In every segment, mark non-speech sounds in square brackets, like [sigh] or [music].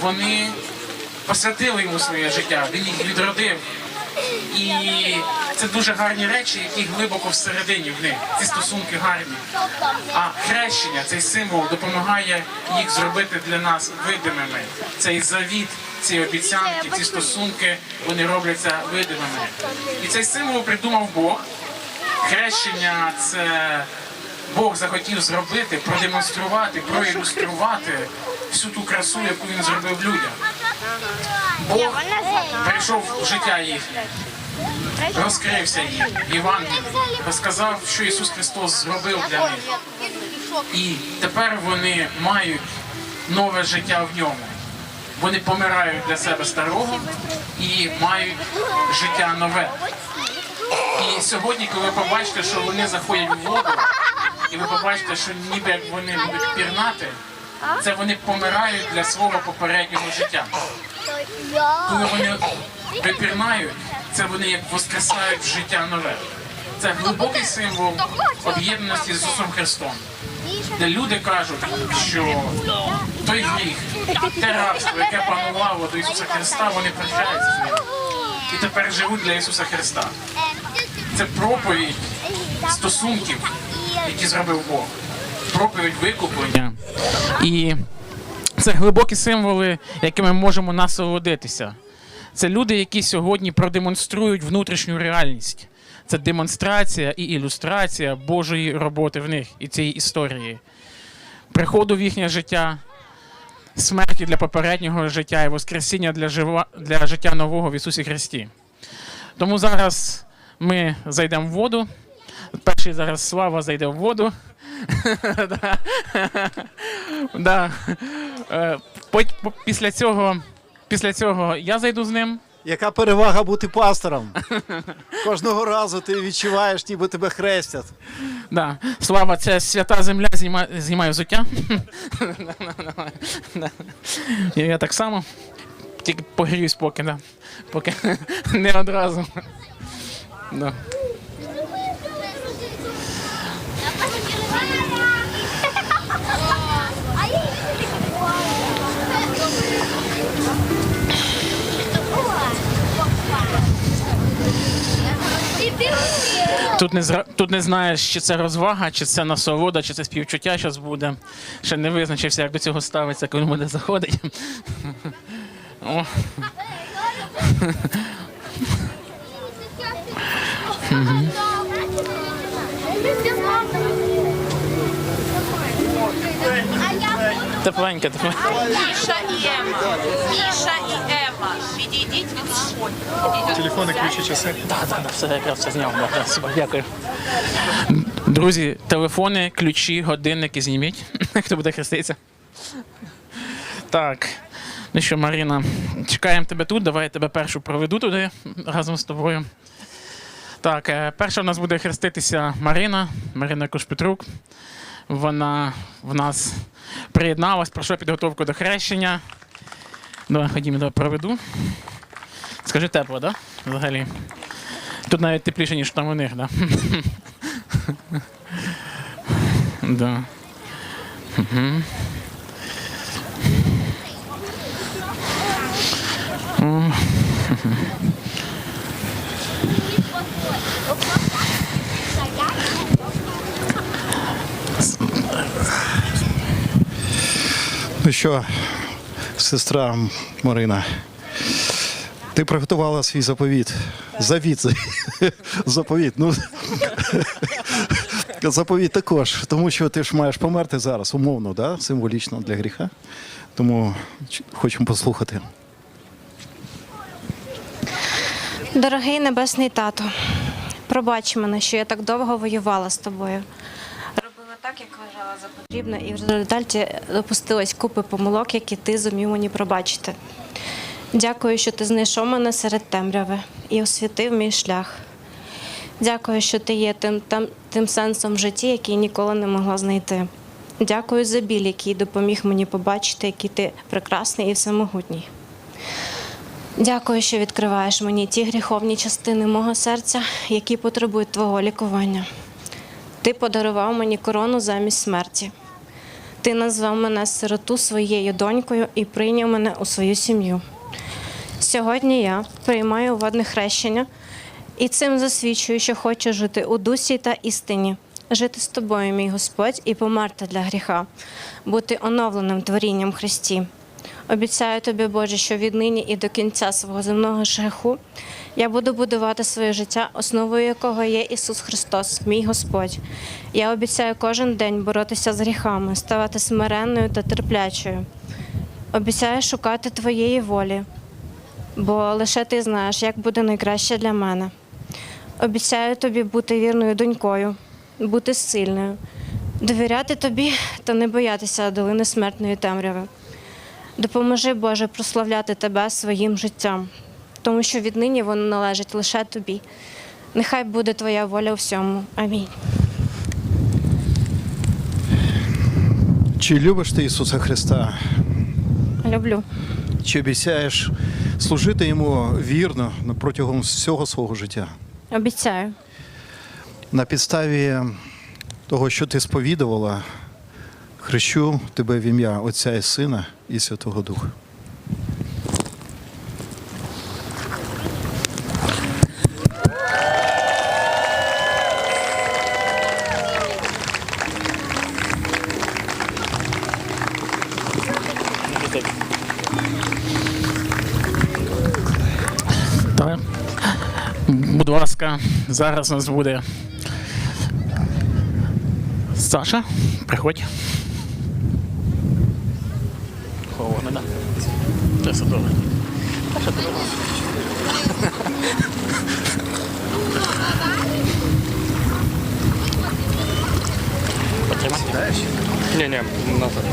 вони посвятили йому своє життя, він їх відродив. І це дуже гарні речі, які глибоко всередині в них. Ці стосунки гарні. А хрещення, цей символ допомагає їх зробити для нас видимими. Цей завіт, ці обіцянки, ці стосунки, вони робляться видимими. І цей символ придумав Бог. Хрещення це Бог захотів зробити, продемонструвати, проілюструвати всю ту красу, яку він зробив людям. Бог прийшов в життя їхнє, розкрився їм, Євангелій, розказав, що Ісус Христос зробив для них. І тепер вони мають нове життя в ньому. Вони помирають для себе старого і мають життя нове. І сьогодні, коли ви побачите, що вони заходять в воду, і ви побачите, що ніби як вони будуть пірнати, це вони помирають для свого попереднього життя. Коли вони випірнають, це вони як воскресають в життя нове. Це глибокий символ об'єднаності з Ісусом Христом, де люди кажуть, що той гріх, те рабство, яке панувало до Ісуса Христа, вони прощаються з ним. І тепер живуть для Ісуса Христа. Це проповідь стосунків, які зробив Бог. Проповідь викуплення. І це глибокі символи, якими ми можемо насолодитися. Це люди, які сьогодні продемонструють внутрішню реальність. Це демонстрація і ілюстрація Божої роботи в них і цієї історії. Приходу в їхнє життя, смерті для попереднього життя і воскресіння для, жива, для життя нового в Ісусі Христі. Тому зараз ми зайдемо в воду. Перший зараз слава зайде в воду. [laughs] Е, Після цього, після цього я зайду з ним. Яка перевага бути пастором? Кожного разу ти відчуваєш, ніби тебе хрестять. Да. Слава, це свята земля, знімає, знімаю взуття. [laughs] Я так само. Тільки погріюсь поки, да. поки [laughs] не одразу. Да. Тут не зра... тут не знаєш, чи це розвага, чи це насолода, чи це співчуття зараз буде. Ще не визначився, як до цього ставиться, коли буде заходить. О. Тепленьке, тепленьке. Міша і Ема. Міша і Ема. Телефони, ключі, часи. Так, так, так, все якраз все зняв. Да, да, дякую. Друзі, телефони, ключі, годинники зніміть. [laughs] Хто буде хреститися? Так. Ну що, Маріна, чекаємо тебе тут. Давай я тебе першу проведу туди разом з тобою. Так, е, перша в нас буде хреститися Марина, Марина Кушпетрук. Вона в нас приєдналась, пройшла підготовку до хрещення. Давай, ходімо, давай проведу. Скажи тепло. Да? Взагалі. Тут навіть тепліше, ніж там у них. Да? [laughs] да. О. Ну що, сестра Марина, ти приготувала свій заповіт. Завіт. [laughs] Заповіт. Ну, заповіт також, тому що ти ж маєш померти зараз, умовно, да? символічно для гріха. Тому хочемо послухати. Дорогий небесний тато, пробач мене, що я так довго воювала з тобою. Робила так, як вважала за потрібне, і в результаті допустилась купи помилок, які ти зумів мені пробачити. Дякую, що ти знайшов мене серед темряви і освітив мій шлях. Дякую, що ти є тим, тим, тим сенсом в житті, який ніколи не могла знайти. Дякую за біль, який допоміг мені побачити, який ти прекрасний і всемогутній. Дякую, що відкриваєш мені ті гріховні частини мого серця, які потребують твого лікування. Ти подарував мені корону замість смерті. Ти назвав мене сироту своєю донькою і прийняв мене у свою сім'ю. Сьогодні я приймаю водне хрещення і цим засвідчую, що хочу жити у дусі та істині, жити з тобою, мій Господь, і померти для гріха, бути оновленим творінням Христі. Обіцяю тобі, Боже, що віднині і до кінця свого земного шляху я буду будувати своє життя, основою якого є Ісус Христос, мій Господь. Я обіцяю кожен день боротися з гріхами, ставати смиренною та терплячою. Обіцяю шукати Твоєї волі, бо лише ти знаєш, як буде найкраще для мене. Обіцяю тобі бути вірною донькою, бути сильною, довіряти тобі та не боятися долини смертної темряви. Допоможи, Боже, прославляти Тебе своїм життям, тому що віднині воно належить лише Тобі. Нехай буде Твоя воля у всьому. Амінь. Чи любиш ти Ісуса Христа? Люблю. Чи обіцяєш служити йому вірно протягом всього свого життя? Обіцяю. На підставі того, що ти сповідувала, хрещу тебе в ім'я Отця і Сина і Святого Духа. Так. Будь ласка, зараз у нас буде. Саша, приходь. Холодно, да? Це все добре. Потримай. Ні, ні, назад.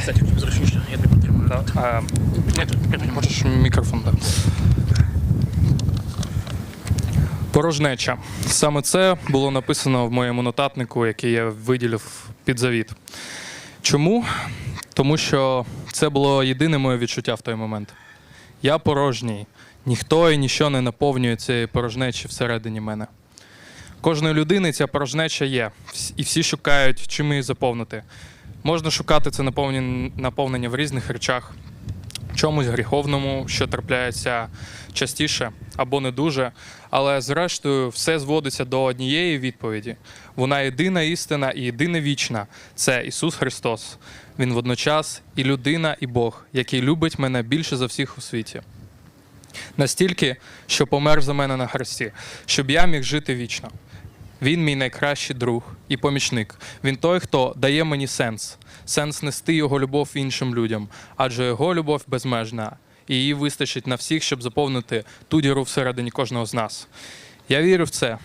Кстати, зручніше, я тебе потримаю. Можеш мікрофон, так. Порожнеча. Саме це було написано в моєму нотатнику, який я виділив під завіт. Чому? Тому що це було єдине моє відчуття в той момент. Я порожній. Ніхто і ніщо не наповнює цієї порожнечі всередині мене. Кожної людини ця порожнеча є, і всі шукають, чим її заповнити. Можна шукати це наповнення в різних речах, чомусь гріховному, що трапляється частіше або не дуже. Але зрештою все зводиться до однієї відповіді. Вона єдина істина і єдина вічна це Ісус Христос. Він водночас і людина, і Бог, який любить мене більше за всіх у світі. Настільки, що помер за мене на хресті, щоб я міг жити вічно. Він мій найкращий друг і помічник. Він той, хто дає мені сенс, сенс нести його любов іншим людям, адже його любов безмежна, і її вистачить на всіх, щоб заповнити ту діру всередині кожного з нас. Я вірю в це.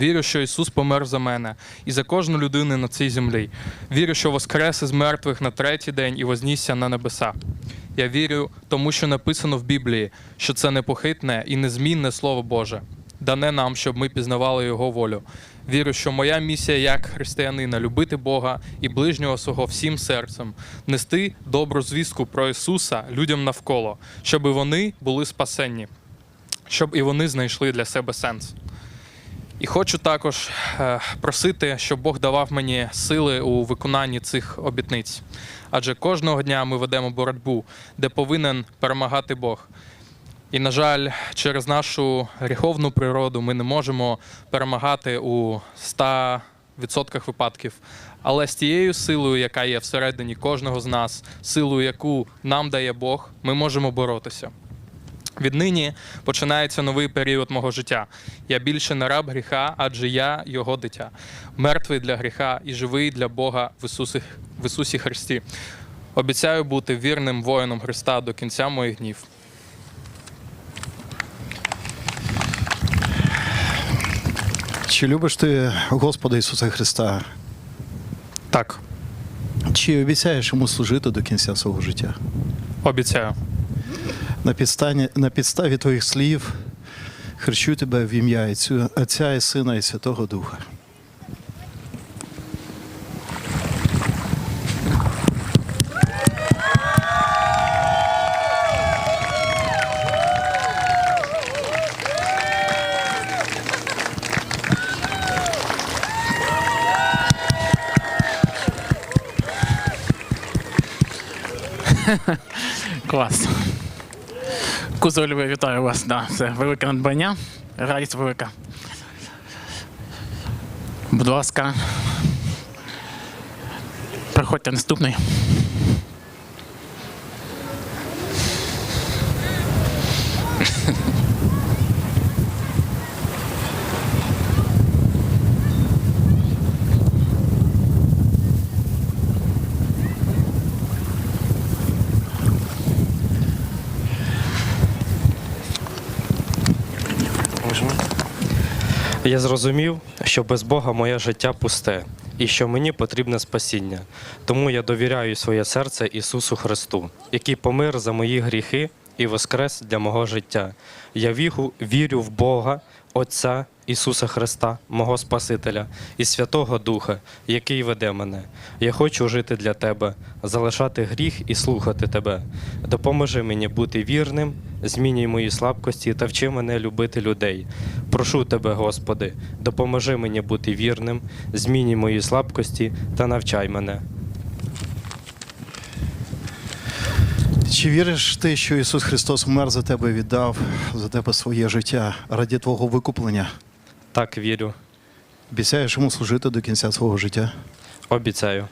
Вірю, що Ісус помер за мене і за кожну людину на цій землі. Вірю, що воскрес із мертвих на третій день і вознісся на небеса. Я вірю, тому що написано в Біблії, що це непохитне і незмінне Слово Боже, дане нам, щоб ми пізнавали Його волю. Вірю, що моя місія як християнина любити Бога і ближнього свого всім серцем, нести добру звістку про Ісуса людям навколо, щоб вони були спасенні, щоб і вони знайшли для себе сенс. І хочу також е, просити, щоб Бог давав мені сили у виконанні цих обітниць. Адже кожного дня ми ведемо боротьбу, де повинен перемагати Бог. І, на жаль, через нашу гріховну природу ми не можемо перемагати у 100% випадків. Але з тією силою, яка є всередині кожного з нас, силою, яку нам дає Бог, ми можемо боротися. Віднині починається новий період мого життя. Я більше не раб гріха, адже я його дитя, мертвий для гріха і живий для Бога в Ісусі, в Ісусі Христі. Обіцяю бути вірним воїном Христа до кінця моїх днів. Чи любиш ти Господа Ісуса Христа? Так, Чи обіцяєш йому служити до кінця свого життя? обіцяю. На підставі, на підставі твоїх слів хрещу тебе в ім'я Отця і Сина і Святого Духа. [laughs] Клас. Кузольове, вітаю вас. Да, це велике надбання. Радість велика. Будь ласка. Приходьте наступний. [laughs] Я зрозумів, що без Бога моє життя пусте і що мені потрібне спасіння. Тому я довіряю своє серце Ісусу Христу, який помир за мої гріхи і воскрес для мого життя. Я вігу вірю в Бога, Отця Ісуса Христа, мого Спасителя і Святого Духа, який веде мене. Я хочу жити для Тебе, залишати гріх і слухати Тебе. Допоможи мені бути вірним, змінюй мої слабкості та вчи мене любити людей. Прошу Тебе, Господи, допоможи мені бути вірним, змінюй мої слабкості та навчай мене. Чи віриш ти, що Ісус Христос вмер за тебе і віддав за тебе своє життя раді твого викуплення? Так вірю, Обіцяєш йому служити до кінця свого життя? обіцяю.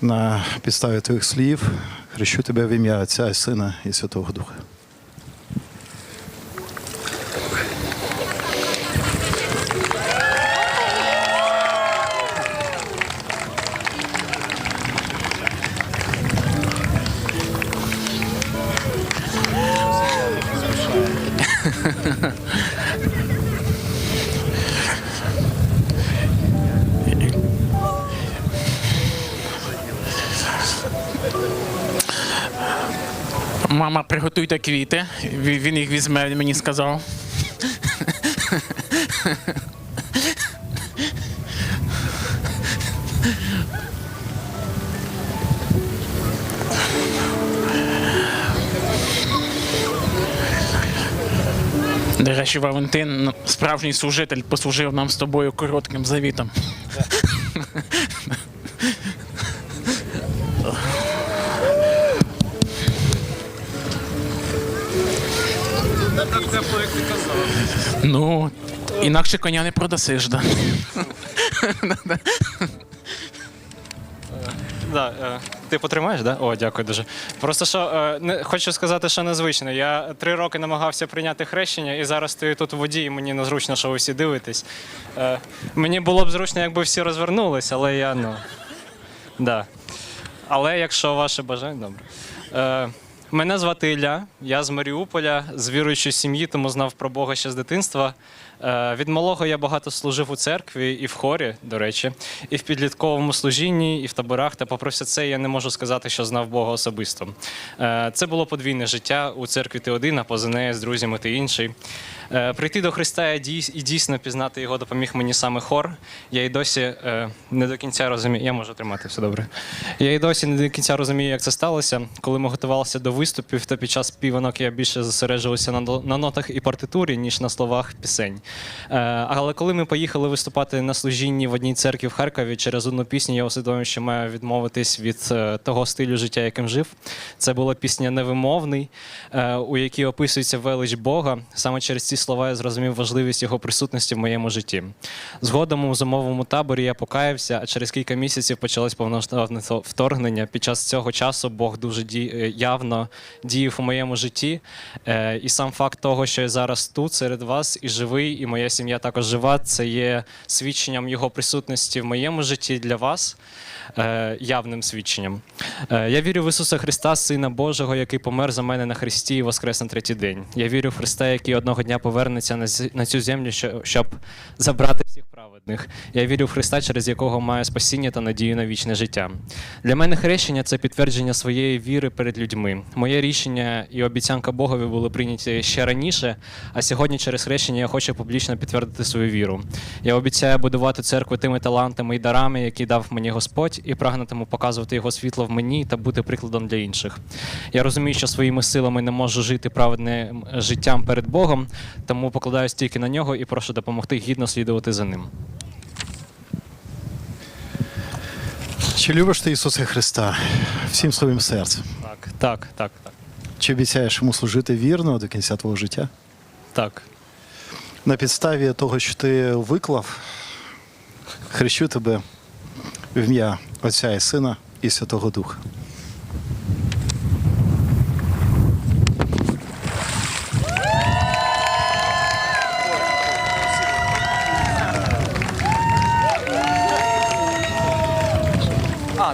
На підставі твоїх слів хрещу тебе в ім'я Отця і Сина і Святого Духа. Мама, приготуйте квіти. Він їх візьме, мені сказав. До речі, Валентин, ну, справжній служитель, послужив нам з тобою коротким завітом. Ну, інакше коня не продасиш, да. Да, е, ти потримаєш, да? О, дякую дуже. Просто що е, хочу сказати, що незвично. Я три роки намагався прийняти хрещення, і зараз стою тут у воді, і мені незручно, що ви всі дивитесь. Е, мені було б зручно, якби всі розвернулись, але я ну. Да. Але якщо ваше бажання, добре. Мене звати Ілля, я з Маріуполя, з віруючої сім'ї, тому знав про Бога ще з дитинства. Е, від малого я багато служив у церкві і в хорі, до речі, і в підлітковому служінні, і в таборах. Та попри все це я не можу сказати, що знав Бога особисто. Е, це було подвійне життя у церкві ти один, а поза нею з друзями ти інший. Е, Прийти до Христа і дійсно пізнати його допоміг мені саме хор. Я й досі не до кінця розумію. Я можу тримати все добре. Я й досі не до кінця розумію, як це сталося. Коли ми готувалися до виступів, то під час співанок я більше зосереджувався на нотах і партитурі, ніж на словах пісень. Е, але коли ми поїхали виступати на служінні в одній церкві в Харкові, через одну пісню я усвідомив, що маю відмовитись від е, того стилю життя, яким жив. Це була пісня Невимовний, е, у якій описується велич Бога. Саме через ці слова я зрозумів важливість його присутності в моєму житті. Згодом у зимовому таборі я покаявся, а через кілька місяців почалось повноштабне вторгнення. Під час цього часу Бог дуже явно діяв у моєму житті. І сам факт того, що я зараз тут серед вас і живий, і моя сім'я також жива, це є свідченням його присутності в моєму житті для вас, е, явним свідченням. Е, Я вірю в Ісуса Христа, Сина Божого, який помер за мене на Христі і воскрес на третій день. Я вірю в Христа, який одного дня повернеться на цю землю, щоб забрати праведних. Я вірю в Христа, через якого маю спасіння та надію на вічне життя. Для мене хрещення це підтвердження своєї віри перед людьми. Моє рішення і обіцянка Богові були прийняті ще раніше, а сьогодні через хрещення я хочу публічно підтвердити свою віру. Я обіцяю будувати церкву тими талантами і дарами, які дав мені Господь, і прагнутиму показувати його світло в мені та бути прикладом для інших. Я розумію, що своїми силами не можу жити праведним життям перед Богом, тому покладаюсь тільки на нього і прошу допомогти гідно слідувати за ним. Чи любиш ти Ісуса Христа всім своїм серцем? Так, Так, так, так. Чи обіцяєш йому служити вірно до кінця твого життя? Так. На підставі того, що ти виклав, хрещу тебе в ім'я Отця і Сина і Святого Духа.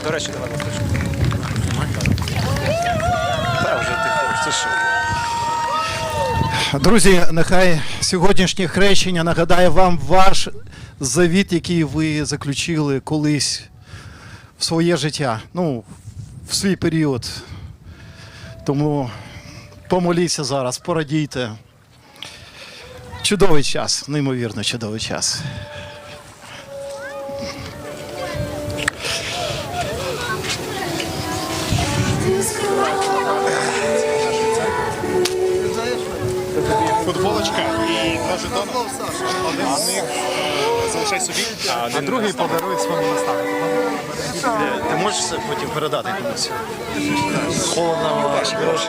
А, до речі, давай листочку. Друзі, нехай сьогоднішнє хрещення нагадає вам ваш завіт, який ви заключили колись в своє життя, ну, в свій період. Тому помоліться зараз, порадійте. Чудовий час, неймовірно чудовий час. Футболочка і два жетони. Один з них е, залишай собі, а другий подарує своєму наставнику. Ти можеш це потім передати комусь? Холодно. Ще раз.